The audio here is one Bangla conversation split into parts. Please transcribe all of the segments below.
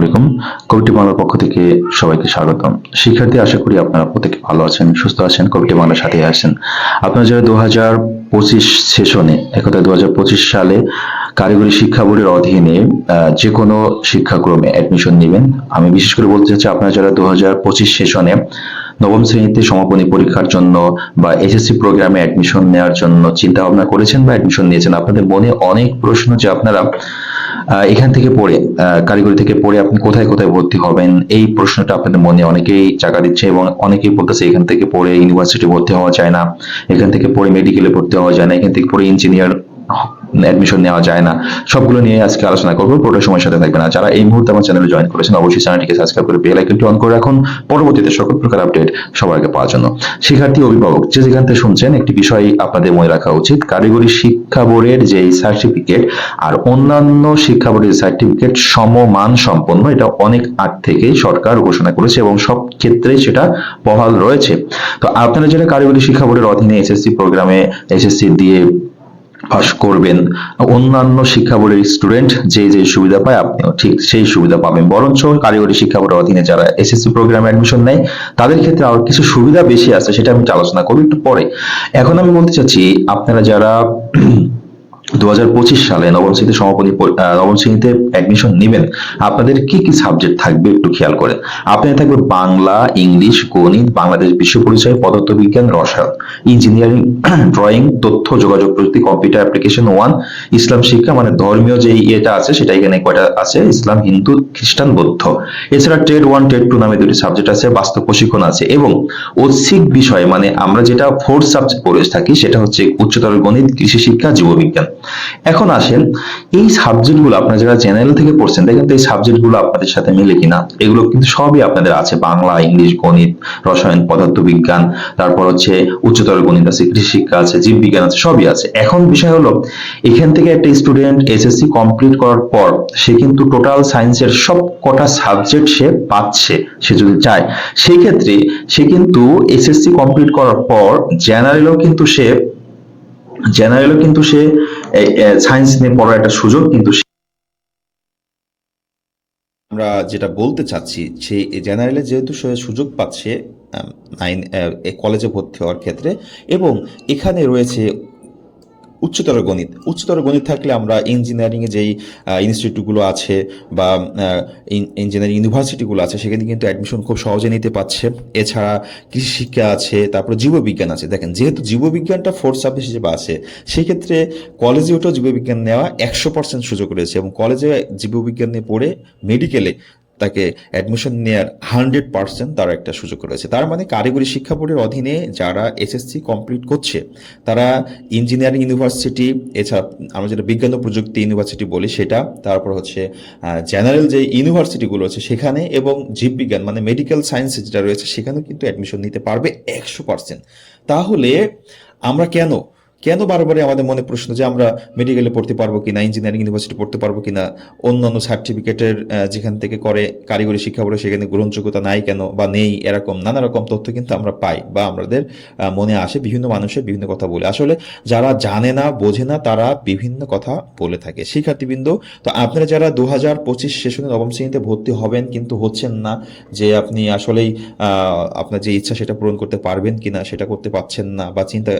আসসালামাইকুম কবিটি বাংলার পক্ষ থেকে সবাইকে স্বাগতম। শিক্ষার্থী, আশা করি আপনারা প্রত্যেকে ভালো আছেন, সুস্থ আছেন, কবিটি বাংলার সাথে আছেন। আপনারা যারা দু হাজার পঁচিশ সেশনে দু হাজার পঁচিশ সালে কারিগরি শিক্ষা বোর্ডের অধীনে যে কোনো শিক্ষাক্রমে অ্যাডমিশন নেবেন, আমি বিশেষ করে বলতে চাচ্ছি আপনারা যারা দু হাজার পঁচিশ সেশনে নবম শ্রেণীতে সমাপনী পরীক্ষার জন্য বা এসএসসি প্রোগ্রামে অ্যাডমিশন নেওয়ার জন্য চিন্তা ভাবনা করেছেন বা অ্যাডমিশন নিয়েছেন, আপনাদের মনে অনেক প্রশ্ন যে আপনারা এখান থেকে পড়ে কারিগরি থেকে পড়ে আপনি কোথায় কোথায় ভর্তি হবেন, এই প্রশ্নটা আপনাদের মনে অনেকেই চাকা দিচ্ছে এবং অনেকেই বলতেছে এখান থেকে পড়ে ইউনিভার্সিটি ভর্তি হওয়া যায় না, এখান থেকে পড়ে মেডিকেলে ভর্তি হওয়া যায় না, এখান থেকে পড়ে ইঞ্জিনিয়ার অ্যাডমিশন নেওয়া যায় না। সবগুলো নিয়ে আজকে আলোচনা করব। পুরোটা সময় সাথে থাকবেন আর যারা এই মুহূর্তে আমার চ্যানেলে জয়েন করেছেন, অবশ্যই চ্যানেলটিকে সাবস্ক্রাইব করে বেল আইকনটি অন করে রাখুন। পরবর্তীতে সকল প্রকার আপডেট সবার আগে পাওয়ার জন্য। শিক্ষার্থী, অভিভাবক, যে যেখান থেকে শুনছেন, একটি বিষয় আপনাদের মনে রাখা উচিত। কারিগরি শিক্ষা বোর্ডের যে সার্টিফিকেট আর অন্যান্য শিক্ষা বোর্ডের সার্টিফিকেট সমমান সম্পন্ন, এটা অনেক আগ থেকেই সরকার ঘোষণা করেছে এবং সব ক্ষেত্রে সেটা বহাল রয়েছে। তো আপনারা যারা কারিগরি শিক্ষা বোর্ডের অধীনে এসএসসি প্রোগ্রামে এসএসসি দিয়ে পাশ করবেন। অন্যান্য শিক্ষা বোর্ডের স্টুডেন্ট যে যে সুবিধা পায় আপনিও ঠিক সেই সুবিধা পাবেন। বরঞ্চ কারিগরি শিক্ষা বোর্ডের অধীনে যারা এসএসসি প্রোগ্রামে অ্যাডমিশন নেয়, তাদের ক্ষেত্রে আরও কিছু সুবিধা বেশি আছে, সেটা আমি আলোচনা করব একটু পরে। এখন আমি বলতে চাচ্ছি, আপনারা যারা দু হাজার পঁচিশ সালে নবম শ্রেণীতে সমাপনী নবম শ্রেণীতে অ্যাডমিশন নেবেন। আপনাদের কি কি সাবজেক্ট থাকবে একটু খেয়াল করে আপনাদের থাকবে বাংলা, ইংলিশ, গণিত, বাংলাদেশ বিশ্ব পরিচয়, পদার্থবিজ্ঞান, রসায়ন ইঞ্জিনিয়ারিং ড্রয়িং তথ্য, যোগাযোগ প্রযুক্তি কম্পিউটার অ্যাপ্লিকেশন ওয়ান ইসলাম শিক্ষা মানে ধর্মীয় যে ইয়েটা আছে, সেটা এখানে কয়টা আছে? ইসলাম, হিন্দু, খ্রিস্টান, বৌদ্ধ। এছাড়া ট্রেড ওয়ান ট্রেড টু নামে দুটি সাবজেক্ট আছে, বাস্তব প্রশিক্ষণ আছে। এবং ঐচ্ছিক বিষয় মানে আমরা যেটা ফোর্থ সাবজেক্ট পড়ে থাকি, সেটা হচ্ছে উচ্চতর গণিত, কৃষি শিক্ষা, জীববিজ্ঞান। এখন আসেন, এই সাবজেক্টগুলো আপনারা যারা জেনারেল থেকে পড়ছেন, দেখেন তো এই সাবজেক্টগুলো আপনাদের সাথে মিলে কিনা? এগুলো কিন্তু সবই আপনাদের আছে, বাংলা, ইংলিশ, গণিত, রসায়ন, পদার্থবিজ্ঞান, তারপর হচ্ছে উচ্চতর গণিত আছে, কৃষি শিক্ষা আছে, জীববিজ্ঞান আছে, সবই আছে। এখন বিষয় হলো, এখান থেকে একটা স্টুডেন্ট এসএসসি কমপ্লিট করার পর, সে কিন্তু টোটাল সায়েন্সের সব কটা সাবজেক্ট সে পাচ্ছে, সে যদি চায়। সেই ক্ষেত্রে সে কিন্তু এসএসসি কমপ্লিট করার পর জেনারেলও কিন্তু সে জেনারেলও কিন্তু সে সায়েন্স নিয়ে পড়ার একটা সুযোগ, কিন্তু আমরা যেটা বলতে চাচ্ছি সেই জেনারেলে যেহেতু সে সুযোগ পাচ্ছে নাইন কলেজে ভর্তি হওয়ার ক্ষেত্রে, এবং এখানে রয়েছে উচ্চতর গণিত। উচ্চতর গণিত থাকলে আমরা ইঞ্জিনিয়ারিংয়ে যেই ইনস্টিটিউটগুলো আছে বা ইঞ্জিনিয়ারিং ইউনিভার্সিটিগুলো আছে, সেখানে কিন্তু অ্যাডমিশন খুব সহজে নিতে পারছে। এছাড়া কৃষি শিক্ষা আছে, তারপর জীববিজ্ঞান আছে। দেখেন, যেহেতু জীববিজ্ঞানটা ফোর্থ সাবজেক্ট হিসেবে আছে, সেক্ষেত্রে কলেজে ওঠেও জীববিজ্ঞান নেওয়া একশো পার্সেন্ট সুযোগ রয়েছে এবং কলেজে জীববিজ্ঞান নিয়ে পড়ে মেডিকেলে তাকে অ্যাডমিশন নেওয়ার হান্ড্রেড পার্সেন্ট তার একটা সুযোগ রয়েছে তার মানে কারিগরি শিক্ষা বোর্ডের অধীনে যারা এসএসসি কমপ্লিট করছে, তারা ইঞ্জিনিয়ারিং ইউনিভার্সিটি এছাড়া আমরা যেটা বিজ্ঞান ও প্রযুক্তি ইউনিভার্সিটি বলি, সেটা তারপর হচ্ছে জেনারেল যে ইউনিভার্সিটিগুলো আছে সেখানে এবং জীববিজ্ঞান মানে মেডিকেল সায়েন্স যেটা রয়েছে সেখানেও কিন্তু অ্যাডমিশন নিতে পারবে একশো পার্সেন্ট তাহলে আমরা কেন কেন বারবারই আমাদের মনে প্রশ্ন যে আমরা মেডিকেলে পড়তে পারব কিনা ইঞ্জিনিয়ারিং ইউনিভার্সিটি পড়তে পারব কিনা, অন্যান্য সার্টিফিকেটের যেখান থেকে করে কারিগরি শিক্ষা বোর্ডে সেখানে গ্রহণযোগ্যতা নাই কেন বা নেই, এরকম নানা রকম তথ্য কিন্তু আমরা পাই বা আমাদের মনে আসে বিভিন্ন মানুষের বিভিন্ন কথা বলে। আসলে যারা জানে না, বোঝে না, তারা বিভিন্ন কথা বলে থাকে। শিক্ষার্থীবৃন্দ, তো আপনারা যারা দু হাজার পঁচিশ সেশনে নবম শ্রেণীতে ভর্তি হবেন কিন্তু হচ্ছেন না যে আপনি আসলেই আপনার যে ইচ্ছা সেটা পূরণ করতে পারবেন কিনা, সেটা করতে পারছেন না বা চিন্তা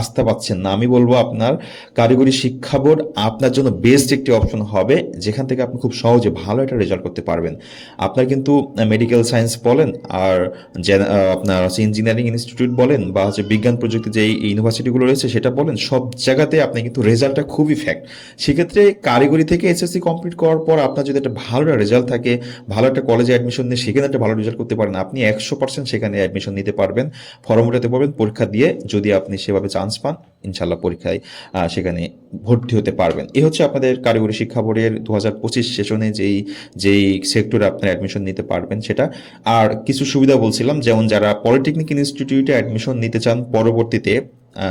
আস্থা পাচ্ছেন না। আমি বলব আপনার কারিগরি শিক্ষা বোর্ড আপনার জন্য বেস্ট একটি অপশন হবে, যেখান থেকে আপনি খুব সহজে ভালো একটা রেজাল্ট করতে পারবেন। আপনার কিন্তু মেডিকেল সায়েন্স বলেন আর আপনার হচ্ছে ইঞ্জিনিয়ারিং ইনস্টিটিউট বলেন বা হচ্ছে বিজ্ঞান প্রযুক্তি যে ইউনিভার্সিটিগুলো রয়েছে সেটা বলেন, সব জায়গাতে আপনি কিন্তু রেজাল্টটা খুবই ফ্যাক্ট সেক্ষেত্রে কারিগরি থেকে এসএসসি কমপ্লিট করার পর আপনার যদি একটা ভালো রেজাল্ট থাকে, ভালো একটা কলেজে অ্যাডমিশন নিয়ে সেখানে একটা ভালো রেজাল্ট করতে পারেন, আপনি একশো পার্সেন্ট সেখানে অ্যাডমিশন নিতে পারবেন। ফর্ম উঠাতে পারবেন পরীক্ষা দিয়ে যদি আপনি সেভাবে চান্স পান ইনশাল্লাহ পরীক্ষায় সেখানে ভর্তি হতে পারবেন। এ হচ্ছে আপনাদের কারিগরি শিক্ষা বোর্ডের দু হাজার পঁচিশ সেশনে যেই যেই সেক্টরে আপনারা অ্যাডমিশন নিতে পারবেন সেটা। আর কিছু সুবিধা বলছিলাম, যেমন যারা পলিটেকনিক ইনস্টিটিউটে অ্যাডমিশন নিতে চান, পরবর্তীতে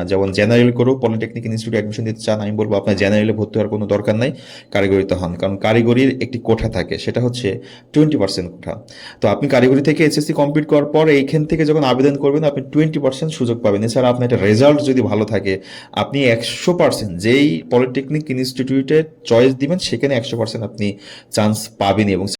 যেমন জেনারেল করেও পলিটেকনিক ইনস্টিটিউটে অ্যাডমিশন নিতে চান, আমি বলব আপনার জেনারেলে ভর্তি হওয়ার কোনো দরকার নাই, কারিগরিতে হন। কারণ কারিগরির একটি কোঠা থাকে, সেটা হচ্ছে টোয়েন্টি পার্সেন্ট কোঠা। তো আপনি কারিগরি থেকে এসএসসি কমপ্লিট করার পর এইখান থেকে যখন আবেদন করবেন, আপনি টোয়েন্টি পার্সেন্ট সুযোগ পাবেন। এছাড়া আপনার একটা রেজাল্ট যদি ভালো থাকে, আপনি একশো পার্সেন্ট যেই পলিটেকনিক ইনস্টিটিউটে চয়েস দিবেন, সেখানে একশো পার্সেন্ট আপনি চান্স পাবেন এবং